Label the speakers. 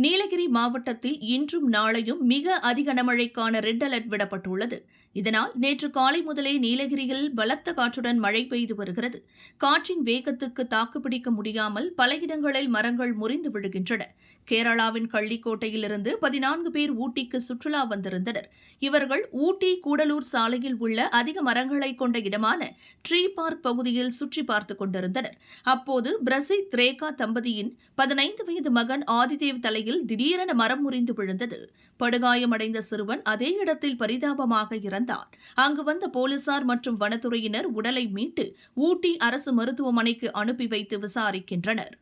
Speaker 1: நீலகிரி மாவட்டத்தில் இன்றும் நாளையும் மிக அதிக கனமழைக்கான ரெட் அலர்ட் விடப்பட்டுள்ளது. இதனால் நேற்று காலை முதலே நீலகிரியில் பலத்த காற்றுடன் மழை பெய்து வருகிறது. காற்றின் வேகத்துக்கு தாக்குப்பிடிக்க முடியாமல் பல இடங்களில் மரங்கள் முறிந்து விழுகின்றன. கேரளாவின் கள்ளிக்கோட்டையிலிருந்து பதினான்கு பேர் ஊட்டிக்கு சுற்றுலா வந்திருந்தனர். இவர்கள் ஊட்டி கூடலூர் சாலையில் உள்ள அதிக மரங்களை கொண்ட இடமான ட்ரீ பார்க் பகுதியில் சுற்றி பார்த்துக் கொண்டிருந்தனர். அப்போது பிரசித் ரேகா தம்பதியின் பதினைந்து வயது மகன் ஆதிதேவ் தலையில் திடீரென மரம் முறிந்து விழுந்தது. படுகாயமடைந்த சிறுவன் அதே இடத்தில் பரிதாபமாக இறந்தார் அங்கு வந்த போலீசார் மற்றும் வனத்துறையினர் உடலை மீட்டு ஊட்டி அரசு மருத்துவமனைக்கு அனுப்பி வைத்து விசாரிக்கின்றனர்.